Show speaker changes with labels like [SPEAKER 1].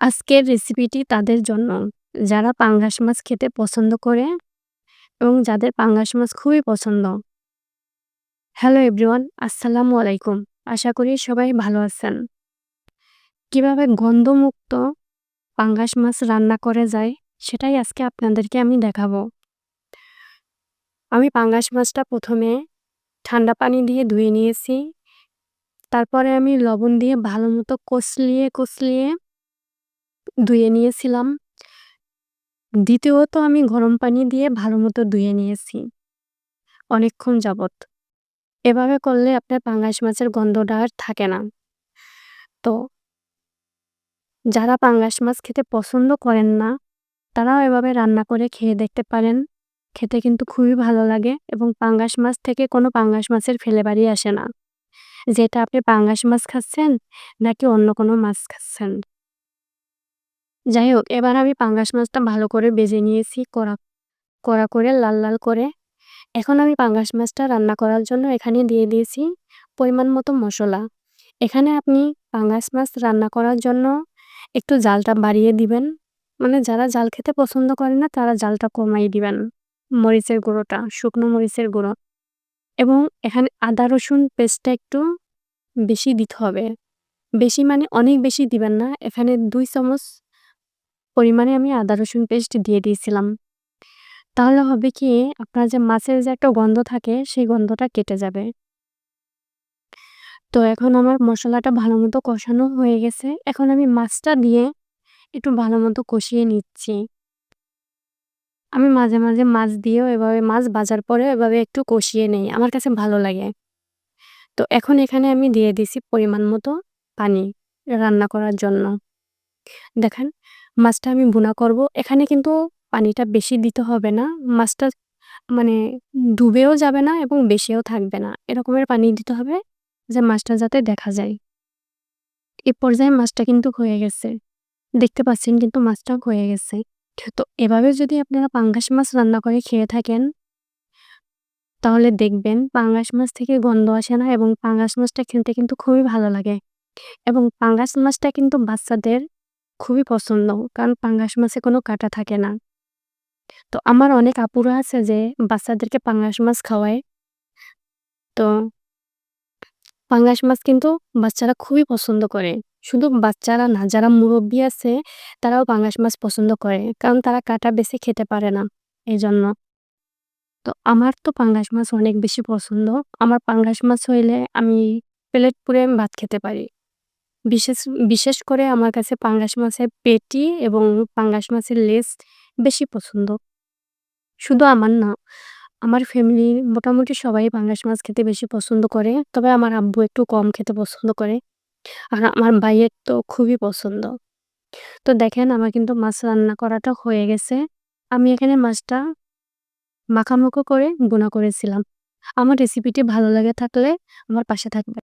[SPEAKER 1] আজকের রেসিপিটি তাদের জন্য। যারা পাঙ্গাস মাছ খেতে পছন্দ করে এবং যাদের পাঙ্গাস মাছ খুবই পছন্দ। হ্যালো এভরিওয়ান আসসালামু আলাইকুম। আশা করি সবাই ভালো আছেন। কীভাবে গন্ধমুক্ত পাঙ্গাস মাছ রান্না করে যায় সেটাই আজকে আপনাদেরকে আমি দেখাবো। আমি পাঙ্গাস মাছটা প্রথমে ঠান্ডা পানি দিয়ে ধুয়ে নিয়েছি। তারপরে আমি লবণ দিয়ে ভালো মতো কষলিয়ে কষলিয়ে ধুয়ে নিয়েছিলাম। দ্বিতীয়ত আমি গরম পানি দিয়ে ভালো মতো ধুয়ে নিয়েছি। অনেকক্ষণ যাবৎ। এভাবে করলে আপনার পাঙ্গাস মাছের গন্ধটা আর থাকে না। তো যারা পাঙ্গাস মাছ খেতে পছন্দ করেন না, তারাও এভাবে রান্না করে খেয়ে দেখতে পারেন। খেতে কিন্তু খুবই ভালো লাগে এবং পাঙ্গাস মাছ থেকে কোনো পাঙ্গাস মাছের ফেলেবারই আসে না। যেটা আপনি পাঙ্গাস মাছ খাচ্ছেন নাকি অন্য কোনো মাছ খাচ্ছেন? যাই হোক এবার আমি পাঙ্গাস মাছটা ভালো করে বেজে নিয়েছি, কড়া কড়া করে, লাল লাল করে। এখন আমি পাঙ্গাস মাছটা রান্না করার জন্য এখানে দিয়ে দিয়েছি পরিমাণ মতো মশলা। এখানে আপনি পাঙ্গাস মাছ রান্না করার জন্য একটু জালটা বাড়িয়ে দিবেন। মানে যারা জাল খেতে পছন্দ করে না, তারা জালটা কমাই দিবেন। মরিচের গুঁড়োটা, শুকনো মরিচের গুঁড়ো। এবং এখানে আদা, রসুন পেস্টটা একটু বেশি দিতে হবে। বেশি মানে অনেক বেশি দিবেন না। এখানে দুই চামচ পরিমাণে আমি আদা, রসুন পেস্ট দিয়ে দিয়েছিলাম। তাহলে হবে কি, আপনার যে মাছের যে একটা গন্ধ থাকে, সেই গন্ধটা কেটে যাবে। তো এখন আমার মশলাটা ভালো মতো কষানো হয়ে গেছে। এখন আমি মাছটা দিয়ে একটু ভালো মতো কষিয়ে নিচ্ছি। আমি মাঝে মাঝে মাছ দিয়েও এভাবে, মাছ বাজার পরে এভাবে একটু কষিয়ে নেই। আমার কাছে ভালো লাগে। তো এখন এখানে আমি দিয়ে দিছি পরিমাণ মতো পানি রান্না করার জন্য। দেখেন মাছটা আমি ভুনা করব। এখানে কিন্তু পানিটা বেশি দিতে হবে না। মাছটা মানে ডুবেও যাবে না এবং বেশিও থাকবে না। এরকমের পানি দিতে হবে যে মাছটা যাতে দেখা যায়। এ পর্যায়ে মাছটা কিন্তু হয়ে গেছে। দেখতে পাচ্ছেন কিন্তু মাছটা হয়ে গেছে। তো এভাবে যদি আপনারা পাঙ্গাস মাছ রান্না করে খেয়ে থাকেন, তাহলে দেখবেন পাঙ্গাস মাছ থেকে গন্ধ আসে না এবং পাঙ্গাস মাছটা খেতে কিন্তু খুবই ভালো লাগে। এবং পাঙ্গাস মাছটা কিন্তু বাচ্চাদের খুবই পছন্দ। কারণ পাঙ্গাস মাছে কোনো কাটা থাকে না। তো আমার অনেক আপুরা আছে যে বাচ্চাদেরকে পাঙ্গাস মাছ খাওয়ায়। তো পাঙ্গাস মাছ কিন্তু বাচ্চারা খুবই পছন্দ করে। শুধু বাচ্চারা না, যারা মুরব্বী আছে, তারাও পাঙ্গাস মাছ পছন্দ করে। কারণ তারা কাটা বেশি খেতে পারে না এই জন্য তো আমার তো পাঙ্গাস মাছ অনেক বেশি পছন্দ। আমার পাঙ্গাস মাছ হইলে আমি প্লেট পুরে ভাত খেতে পারি। বিশেষ বিশেষ করে আমার কাছে পাঙ্গাস মাছের পেটি এবং পাঙ্গাস মাছের লেজ বেশি পছন্দ। শুধু আমার না, আমার ফ্যামিলির মোটামুটি সবাই পাঙ্গাস মাছ খেতে বেশি পছন্দ করে, তবে আমার আব্বু একটু কম খেতে পছন্দ করে, আর আমার ভাইয়ের তো খুবই পছন্দ। তো দেখেন, আমার কিন্তু মাছ রান্না করাটা হয়ে গেছে। আমি এখানে মাছটা মাখামাখো করে বোনা করেছিলাম। আমার রেসিপিটি ভালো লাগে থাকলে আমার পাশে থাকবে।